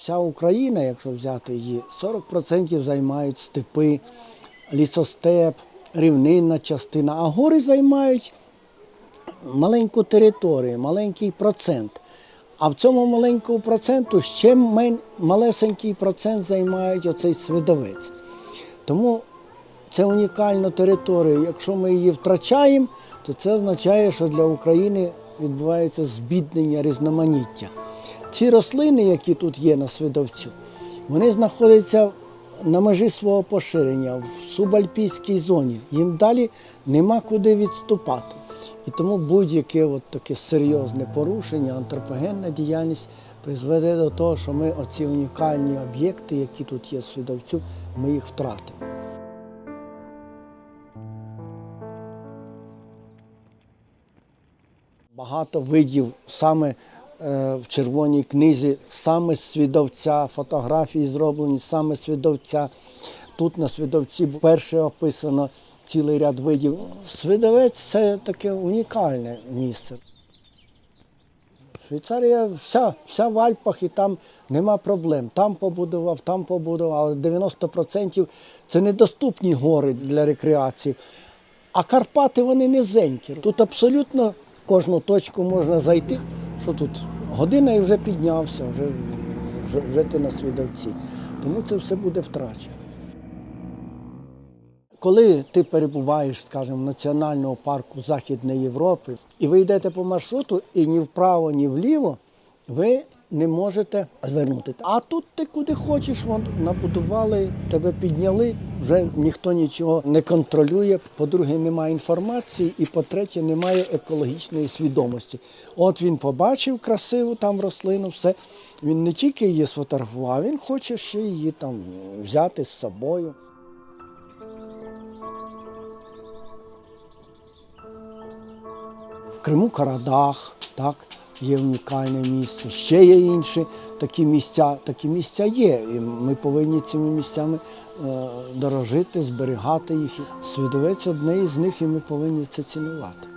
Вся Україна, якщо взяти її, 40% займають степи, лісостеп, рівнинна частина, а гори займають маленьку територію, маленький процент. А в цьому маленькому проценту ще малесенький процент займають оцей свидовець. Тому це унікальна територія. Якщо ми її втрачаємо, то це означає, що для України відбувається збіднення різноманіття. Ці рослини, які тут є на свидовцю, вони знаходяться на межі свого поширення в субальпійській зоні. Їм далі нема куди відступати. І тому будь-яке от таке серйозне порушення, антропогенна діяльність призведе до того, що ми оці унікальні об'єкти, які тут є в свидовцю, ми їх втратимо. Багато видів саме в червоній книзі, саме з свідовця, фотографії зроблені саме свідовця. Тут на свідовці вперше описано цілий ряд видів. Свідовець це таке унікальне місце. Швейцарія вся, вся в Альпах і там нема проблем. Там побудував, там побудував, але 90% це недоступні гори для рекреації. А Карпати вони низенькі. Тут абсолютно кожну точку можна зайти, що тут година і вже піднявся, вже, вже, вже ти на свідовці. Тому це все буде втрачено. Коли ти перебуваєш, скажімо, в національному парку Західної Європи, і ви йдете по маршруту, і ні вправо, ні вліво ви не можете звернути. А тут ти куди хочеш, вон набудували, тебе підняли, вже ніхто нічого не контролює. По-друге, немає інформації, і по-третє, немає екологічної свідомості. От він побачив красиву там рослину, все. Він не тільки її сфотографував, він хоче ще її там взяти з собою. В Криму Карадах, так, є унікальне місце. Ще є інші такі місця. Такі місця є. І ми повинні цими місцями е, дорожити, зберігати їх. Свідовець одне із них, і ми повинні це цінувати.